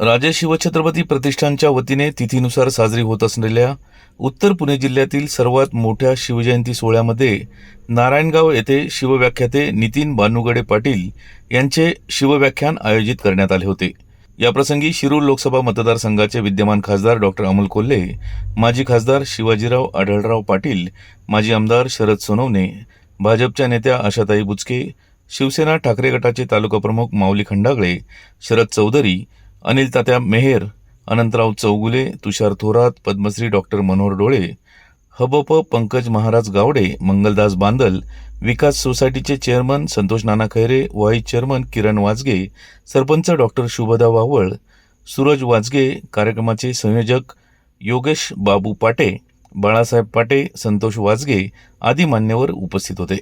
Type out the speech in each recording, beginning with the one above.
राजे शिवछत्रपती प्रतिष्ठानच्या वतीने तिथीनुसार साजरी होत असलेल्या उत्तर पुणे जिल्ह्यातील सर्वात मोठ्या शिवजयंती सोहळ्यामध्ये नारायणगाव येथे शिवव्याख्याते नितीन बानुगडे पाटील यांचे शिवव्याख्यान आयोजित करण्यात आले होते. याप्रसंगी शिरूर लोकसभा मतदारसंघाचे विद्यमान खासदार डॉक्टर अमोल कोल्हे माजी खासदार शिवाजीराव आढळराव पाटील माजी आमदार शरद सोनवणे भाजपच्या नेत्या आशाताई बुचके शिवसेना ठाकरे गटाचे तालुका प्रमुख माऊली खंडागळे शरद चौधरी अनिल तात्या मेहेर अनंतराव चौगुले तुषार थोरात पद्मश्री डॉक्टर मनोहर डोळे हबप पंकज महाराज गावडे मंगलदास बांदल विकास सोसायटीचे chairman Santosh Nana Khaire vice chairman Kiran Wajge sarpanch doctor Shubhada Waval Suraj Wajge कार्यक्रमाचे संयोजक योगेश बाबू पाटे बाळासाहेब पाटे संतोष वाजगे आदी मान्यवर उपस्थित होते.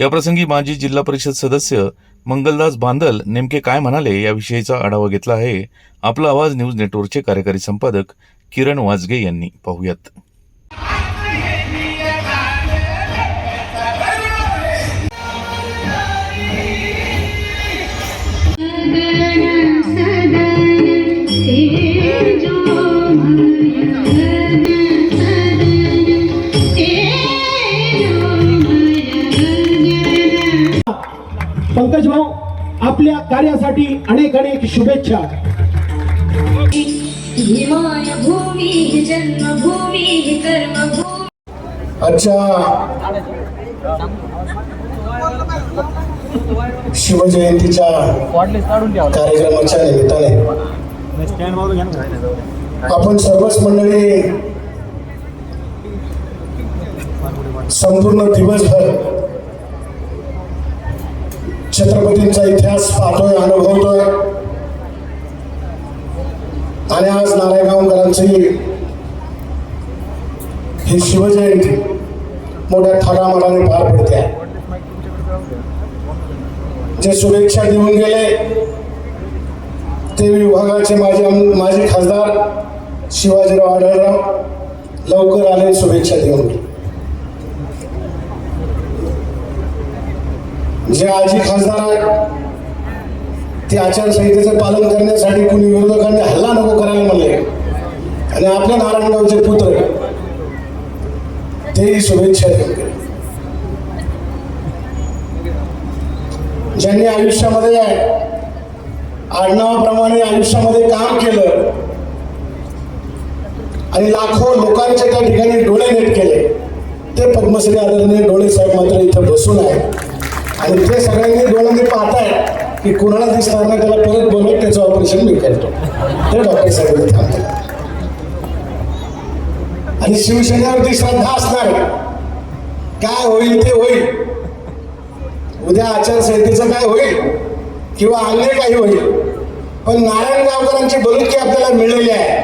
याप्रसंगी माजी जिल्हा परिषद सदस्य मंगलदास बांदल नेमके काय म्हणाले याविषयीचा आढावा घेतला आहे. आपला आवाज न्यूज नेटवर्कचे कार्यकारी संपादक किरण वाजगे यांनी. पाहुयात. कार्यासाठी अनेक अनेक शुभेच्छा. आजच्या शिवजयंतीच्या कार्यक्रमाच्या निमित्ताने आपण सर्वच मंडळी संपूर्ण दिवसभर छत्रपतींचा इतिहास पाहतोय अनुभवतोय. आणि आज नारायणगावकरांची ही शिवजयंती मोठ्या थाटामाटाने पार पडते आहे. जे शुभेच्छा देऊन गेले ते विभागाचे माजी माजी खासदार शिवाजीराव आढळराव लवकर आले शुभेच्छा देऊन गेले. जे आजी खासदार आहेत ते आचारसंहितेचं पालन करण्यासाठी कुणी विरोधकांनी हल्ला नको करायला म्हणले. आणि आपल्या नारायणगावचे पुत्र तेही शुभेच्छा देऊन गेले. ज्यांनी आयुष्यामध्ये आडनावाप्रमाणे आयुष्यामध्ये काम केलं आणि लाखो लोकांचे त्या ठिकाणी डोळे नेट केले ते पद्मश्री आदरणीय डोळे साहेब मात्र इथं बसून आहेत. आणि ते सगळ्यांनी डोळ्यांनी पाहताय की कोणाला दिसणार नाही त्याला परत बोलवत त्याचं ऑपरेशन मी करतो. ते डॉक्टर साहेब थांबतात. आणि शिवसेनेवरती श्रद्धा असणार काय होईल ते होईल. उद्या आचारसंहितेचं काय होईल किंवा अन्य काही होईल. पण नारायण गावकरांची बलुकी आपल्याला मिळालेली आहे.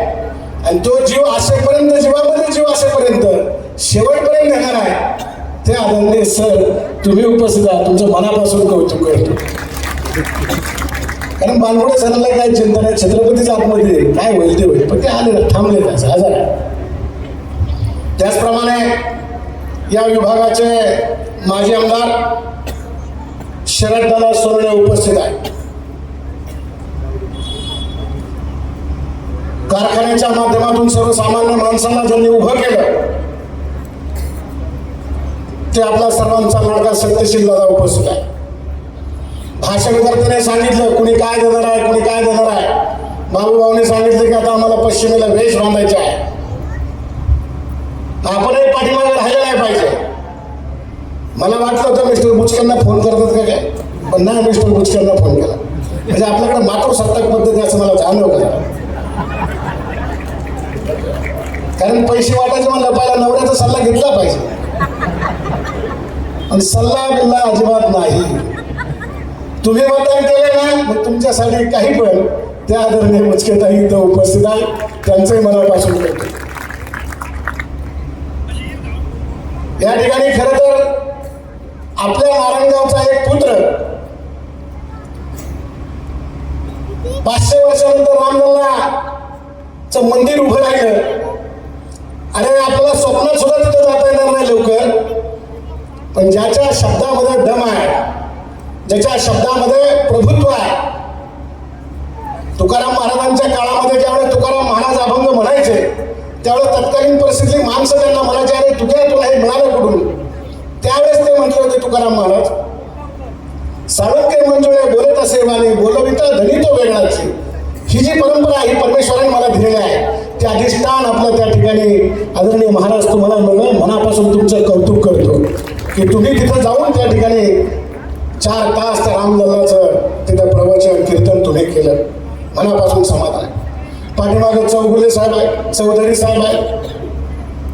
आणि तो जीव असेपर्यंत जीवामध्ये जीव असेपर्यंत शेवटपर्यंत येणार आहे. ते आनंदी सर तुम्ही उपस्थित आहात तुमचं मनापासून कौतुक करतो. कारण बालगुडे सरांना काय चिंता नाही छत्रपतीच आतमध्ये काय होईल ते होईल. पण ते आले ना थांबले त्याचं हजार त्याचप्रमाणे या विभागाचे माजी आमदार शरददादा सोरणे उपस्थित आहे कारखान्याच्या माध्यमातून सर्वसामान्य माणसांना ज्यांनी उभं केलं ते आपला सर्वांचा लाडका सत्यशील दादा उपस्थित आहे भाषण करताना सांगितलं कुणी काय देणार आहे कुणी काय देणार आहे? बाबूभाऊने सांगितलं की आता आम्हाला पश्चिमेला वेश बांधायचा आहे. आपणही पाठीमागे राहिलं नाही पाहिजे. मला वाटलं होतं मिस्टर बुचकेंना फोन करतात का काय? पण नाही मिस्टर बुचकेंना फोन केला. म्हणजे आपल्याकडे मातृसत्ताक पद्धती असं मला जाणवलं. कारण पैसे वाटायचे म्हणलं पहिला नवऱ्याचा सल्ला घेतला पाहिजे. आणि सल्ला बिल्ला अजिबात नाही. तुम्ही मतदान केले ना मग तुमच्यासाठी काही पण त्या आदरणीय मुचकेताई इथं उपस्थित आहे. त्यांचंही मनापासून करतो. या ठिकाणी खरं तर आपल्या नारायणगावचा एक पुत्र पाचशे वर्षानंतर रामलल्लाचं मंदिर उभं राहिलं. आणि आपल्याला स्वप्नात सुद्धा तिथं जाता येणार नाही लवकर. ज्याच्या शब्दामध्ये दम आहे ज्याच्या शब्दामध्ये प्रभुत्व आहे तुकाराम महाराजांच्या काळामध्ये ज्यावेळेस तुकाराम महाराज अभंग म्हणायचे त्यावेळेस तत्कालीन परिस्थितीतली माणसं त्यांना म्हणायचे अरे तुझ्या तुला हे मिळालं कुठून? त्यावेळेस ते म्हटले होते तुकाराम महाराज साळुंके मंजुळे बोलत असे वाले बोलविता धनी तो वेगळाची. ही जी परंपरा ही परमेश्वराने मला दिलेली आहे. ते अधिष्ठान आपलं त्या ठिकाणी आदरणीय महाराज तुम्हाला म्हणून मनापासून तुमचं कौतुक करतो. की तुम्ही तिथं जाऊन त्या ठिकाणी चार तास त्या रामलल्लाचं तिथं प्रवचन कीर्तन तुम्ही केलं. मनापासून समाधान पाठीमागे चौगुले साहेब आहे चौधरी साहेब आहे.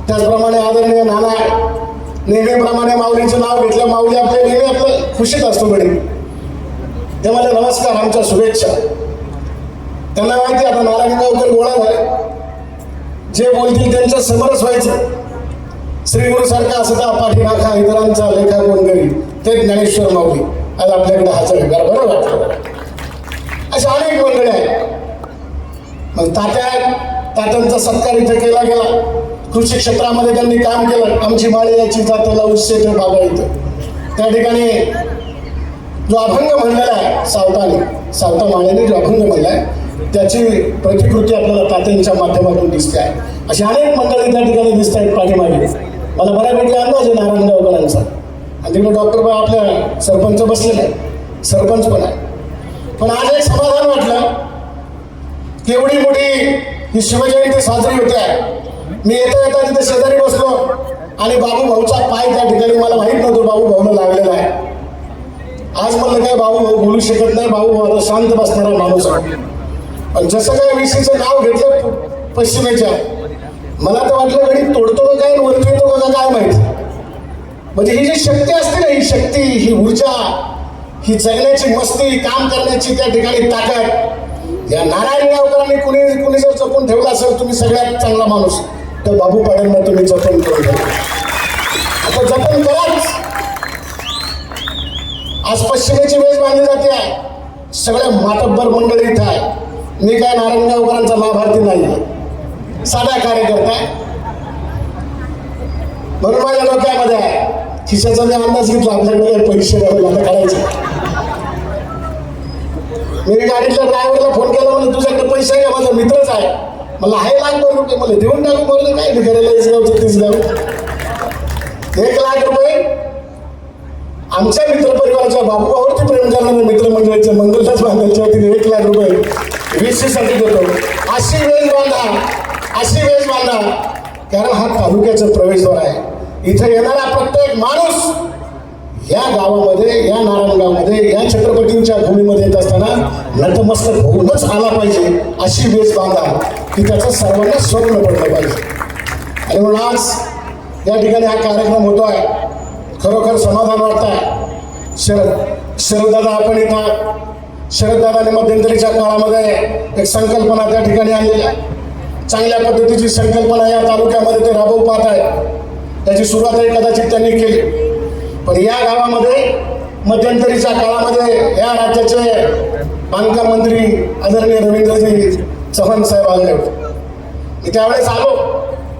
त्याचप्रमाणे आदरणीय नाना आहे. नेहमीप्रमाणे माऊलीचं नाव घेतलं माऊली आपल्या नेहमी आपलं खुशीत असतो बडी ते मला नमस्कार आमच्या शुभेच्छा. त्यांना माहिती आता नारायण गावकर गोळा झाले. जे बोलतील त्यांच्या समोरच व्हायचं. श्रीगुरुसारखा सारखा असता पाठीराखा इतरांचा लेखा कोण करी ते ज्ञानेश्वर माऊली. आज आपल्याकडे हाचा आहे बरं वाटतो. अशा अनेक मंडळी आहेत. मग तात्या तात्यांचा सत्कार इथे केला गेला. कृषी क्षेत्रामध्ये त्यांनी काम केलं. आमची माळी याची जातेला उत्सेट बाबा इथं. त्या ठिकाणी जो अभंग म्हणलेला आहे सावताने सावता माळ्याने जो अभंग आहे त्याची प्रतिकृती आपल्याला तात्यांच्या माध्यमातून दिसते आहे. अशी अनेक मंडळी त्या ठिकाणी दिसत आहेत पाठीमागे. मला बऱ्यापैकी अंदाज आहे नारायणगावकरांचा आणि तिकडे डॉक्टर बाबा आपल्या सरपंच बसलेले आहे सरपंच पण आहे पण आज एक समाधान वाटलं. केवढी मोठी ही शिवजयंती साजरी होते. आहे मी येता येता तिथे शेजारी बसलो. आणि बाबू भाऊचा पाय त्या ठिकाणी मला माहीत नव्हतं बाबू भाऊला लागलेला आहे. आज म्हणलं काय बाबू भाऊ बोलू शकत नाही बाबू भाऊ शांत बसणारा माणूस. आहे पण जसं काय विषयीचं नाव घेतलं पश्चिमेच्या मला तर वाटलं गणित तोडतो का काय आणि वरती येतो का काय माहीत. म्हणजे ही जी शक्ती असते ना ही शक्ती ही ऊर्जा ही जगण्याची मस्ती काम करण्याची त्या ठिकाणी ताकद या नारायण गावकरांनी कुणी कुणी जर जपून ठेवला असेल तुम्ही सगळ्यात चांगला माणूस. तर बाबू पाड्यांना तुम्ही जपून करून ठेवा. आता जपून कराच आज पश्चिमेची वेळ मानली जाते. आहे सगळ्या मातब्बर मंडळी इथं आहे. मी काय नारायण गावकरांचा लाभार्थी नाही आहे साधा कार्यकर्ता म्हणून माझ्या डोक्यामध्ये आहे. खिशाचा मी अंदाज घेतला आपल्याकडे पैसे आता काढायचे मी गाडीतल्या ड्रायव्हरला फोन केला म्हणजे तुझ्याकडे पैसे आहे का? माझा मित्रच आहे. मला आहे लाख दोन रुपये. मला देऊन टाकू बोललं काय? नाही करायला हेच गाव छत्तीस गाव एक लाख रुपये आमच्या मित्रपरिवाराच्या बापूवरती प्रेम करणाऱ्या मित्रमंडळीच्या मंगलदास बांधायच्या वतीने एक लाख रुपये वीसशेसाठी देतो. अशी वेळ बांधा. अशी वेळ बांधा कारण हा तालुक्याचं प्रवेशद्वार आहे. इथं येणारा प्रत्येक माणूस या गावामध्ये या नारायणगावमध्ये या छत्रपतींच्या भूमीमध्ये येत असताना नतमस्तक होऊनच आला पाहिजे अशी वेच बांधा की त्याचं सर्वांना स्वप्न पडलं पाहिजे. आणि म्हणून आज या ठिकाणी हा कार्यक्रम होतो आहे खरोखर समाधान वाटत आहे शरद शरददादा आपण इथं शरददादाने मध्यंतरीच्या काळामध्ये एक संकल्पना त्या ठिकाणी आलेली आहे. चांगल्या पद्धतीची संकल्पना या तालुक्यामध्ये ते राबवू पाहत आहेत. त्याची सुरुवातही कदाचित त्यांनी केली. पण या गावामध्ये मध्यंतरीच्या काळामध्ये या राज्याचे बांधकाम मंत्री आदरणीय रवींद्रजी चव्हाण साहेब आले होते. मी त्यावेळेस आलो.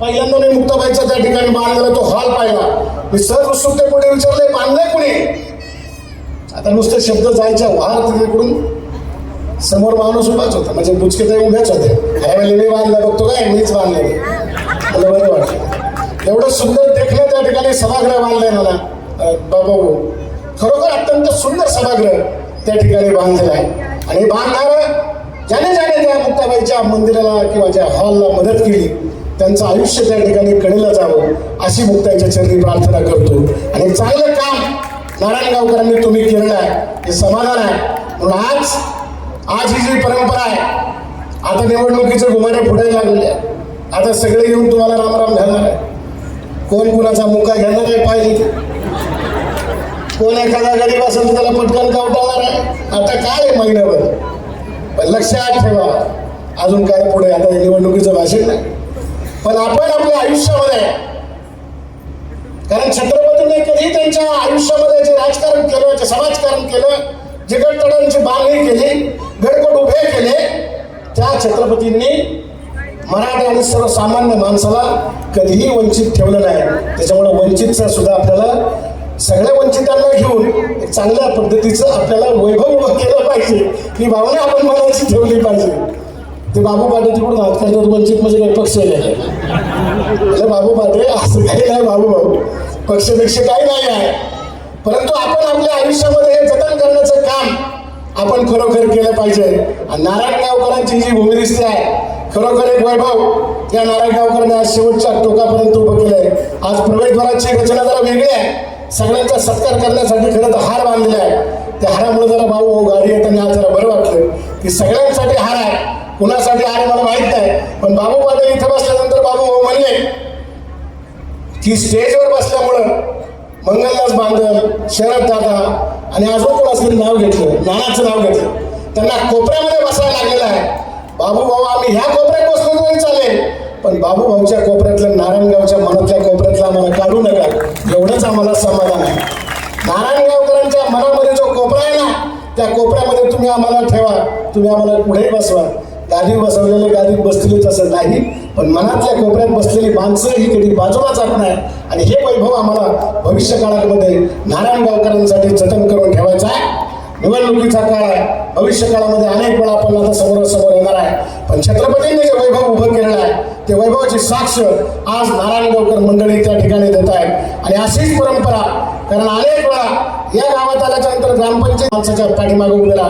पहिल्यांदा मी मुक्ताबाईचा त्या ठिकाणी बांधलेला तो हॉल पाहिला. मी सहज उत्सुकतेपुढे विचारले बांधलंय कुणी? आता नुसते शब्द जायच्या वार तिकडून समोर माणूस उभाच होता. म्हणजे बुचके ते उभ्याच होते. ह्यावेळी मी बांधला बघतो काय? मीच बांधले मला बरं वाटलं. एवढं सुंदर देखणं त्या ठिकाणी सभागृह बांधलंय मला. बाबा हो. खरोखर अत्यंत सुंदर सभागृह त्या ठिकाणी बांधलेलं आहे. आणि बांधणार ज्याने ज्याने त्या मुक्ताबाईच्या मंदिराला किंवा ज्या हॉलला मदत केली त्यांचं आयुष्य त्या ठिकाणी कडेला जावं अशी मुक्ताईच्या चरणी प्रार्थना करतो. आणि चांगलं काम नारायणगावकरांनी तुम्ही केलेलं आहे. हे समाधान आहे. म्हणून आज आज ही जी परंपरा आहे आता निवडणुकीचे घुमारे पुढे लागलेले आता सगळे येऊन तुम्हाला रामराम घालणार आहे. कोण कुणाचा मुका घेणार आहे पाहिजे कोण एखादा गरीब असेल तर त्याला पटकन कावटावणार आहे? आता काय आहे महिन्याभर? पण लक्षात ठेवा अजून काय पुढे आता हे निवडणुकीचं भाषण नाही पण आपण आपल्या आयुष्यामध्ये कारण छत्रपतींनी कधी त्यांच्या आयुष्यामध्ये जे राजकारण केलं जे समाजकारण केलं जे गडतडांची बांधणी केली गडकड उभे केले. त्या छत्रपतींनी मराठा आणि सर्वसामान्य माणसाला कधीही वंचित ठेवलं नाही. त्याच्यामुळे वंचितचा सुद्धा आपल्याला सगळ्या वंचितांना घेऊन एक चांगल्या पद्धतीचं आपल्याला वैभव उभं केलं पाहिजे. ही भावना आपण मनाची ठेवली पाहिजे. ते बाबू पाटील तिकडून हात वंचित म्हणजे काही पक्ष आहे बाबू पाटील असं काही नाही बाबू भाऊ. पक्षपेक्षा काही नाही आहे. परंतु आपण आपल्या आयुष्यामध्ये हे जतन करण्याचं काम आपण खरोखर केलं पाहिजे. आणि नारायण गावकरांची जी भूमी दिसते आहे खरोखर एक वैभव या नारायण गावकरांनी आज शेवटच्या टोकापर्यंत उभं केलंय. आज प्रवेशद्वाराची रचना जरा वेगळी आहे. सगळ्यांचा सत्कार करण्यासाठी खरं तर हार बांधलेला आहे. त्या हारामुळे जरा भाऊ भाऊ गाडी येताना आज जरा बरं वाटलं. की सगळ्यांसाठी हार आहे. कुणासाठी हार मला माहीत नाही. पण बाबू पाटील इथं बसल्यानंतर बाबू भाऊ म्हणले की स्टेजवर बसल्यामुळं मंगलदास बांधल शरद दादा आणि अजून कोण नाव घेतलं नानाचं नाव घेतलं. त्यांना कोपऱ्यामध्ये बसायला लागलेलं आहे. बाबू भाऊ आम्ही ह्या कोपऱ्यात बसलो तरी चालेल. पण बाबू भाऊच्या कोपऱ्यातल्या नारायणगावच्या मनातल्या कोपऱ्यातला आम्हाला काढू नका. एवढंच आम्हाला समाधान आहे. नारायणगावकरांच्या मनामध्ये जो कोपरा आहे ना त्या कोपऱ्यामध्ये तुम्ही आम्हाला ठेवा. तुम्ही आम्हाला पुढेही बसवा. गादी बसवलेले गादीत बसलेले तसं नाही पण मनातल्या कोपऱ्यात बसलेली माणसं ही कधी बाजूला जात नाही आणि हे वैभव आम्हाला भविष्य काळामध्ये नारायण गावकरांसाठी जतन करून ठेवायचं आहे. निवडणुकीचा काळ आहे. भविष्य काळामध्ये अनेक वेळा आपण आता समोरासमोर येणार आहे. पण छत्रपतींनी जे वैभव उभं केलेलं आहे ते वैभवाची साक्ष आज नारायण गावकर मंडळी त्या ठिकाणी देत आहेत. आणि अशीच परंपरा कारण अनेक वेळा या गावात आल्याच्यानंतर ग्रामपंचायत माणसाच्या पाठीमागे उभेला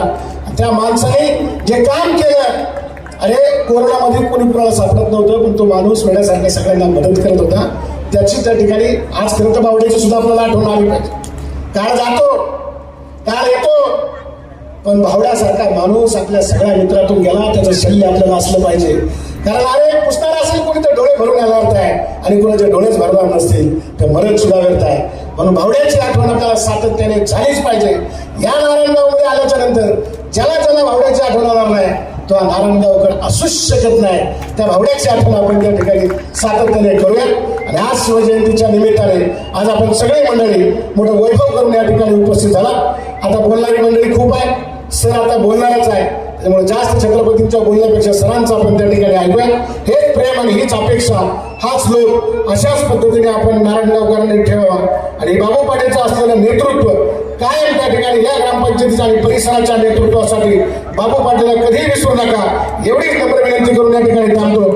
त्या माणसाने जे काम केलं अरे कोरोनामध्ये कोणी कुणाला सापडत नव्हतं पण तो माणूस वेळासारख्या सगळ्यांना मदत करत होता. त्याची त्या ठिकाणी आज खरं तर बावड्याची सुद्धा आपल्याला आठवण आली पाहिजे काळ जातो काळ येतो पण भावड्यासारखा माणूस आपल्या सगळ्या मित्रातून गेला त्याचं शल्य आपल्याला असलं पाहिजे. कारण अरे पुसणार असेल कोणी तर डोळे भरून येणार आहे आणि कोणाचे डोळेच भरणार नसतील तर मरण सुद्धा व्यर्थ आहे. म्हणून भावड्याची आठवण आपल्याला सातत्याने झालीच पाहिजे. या नारायणगावमध्ये आल्याच्यानंतर ज्याला ज्याला भावड्याची आठवण होणार नाही तो हा नारायणगावकर असूच शकत नाही. त्या भावड्याची आठवण आपण त्या ठिकाणी सातत्याने करूयात आणि आज शिवजयंतीच्या निमित्ताने आज आपण सगळी मंडळी मोठं वैभव करून या ठिकाणी उपस्थित झाला. आता बोलणारी मंडळी खूप आहे. सर आता बोलणारच आहे. त्यामुळे जास्त छत्रपतींच्या बोलण्यापेक्षा सरांचा आपण त्या ठिकाणी ऐकूया. हेच प्रेम आणि हीच अपेक्षा हाच लोक अशाच पद्धतीने आपण नारायणगावकरांनी ठेवावा. आणि बाबू पाटीलचं असलेलं नेतृत्व कायम त्या ठिकाणी या ग्रामपंचायतीच्या आणि परिसराच्या नेतृत्वासाठी बाबू पाटीलला कधीही विसरू नका. एवढीच नम्र विनंती करून या ठिकाणी थांबतो.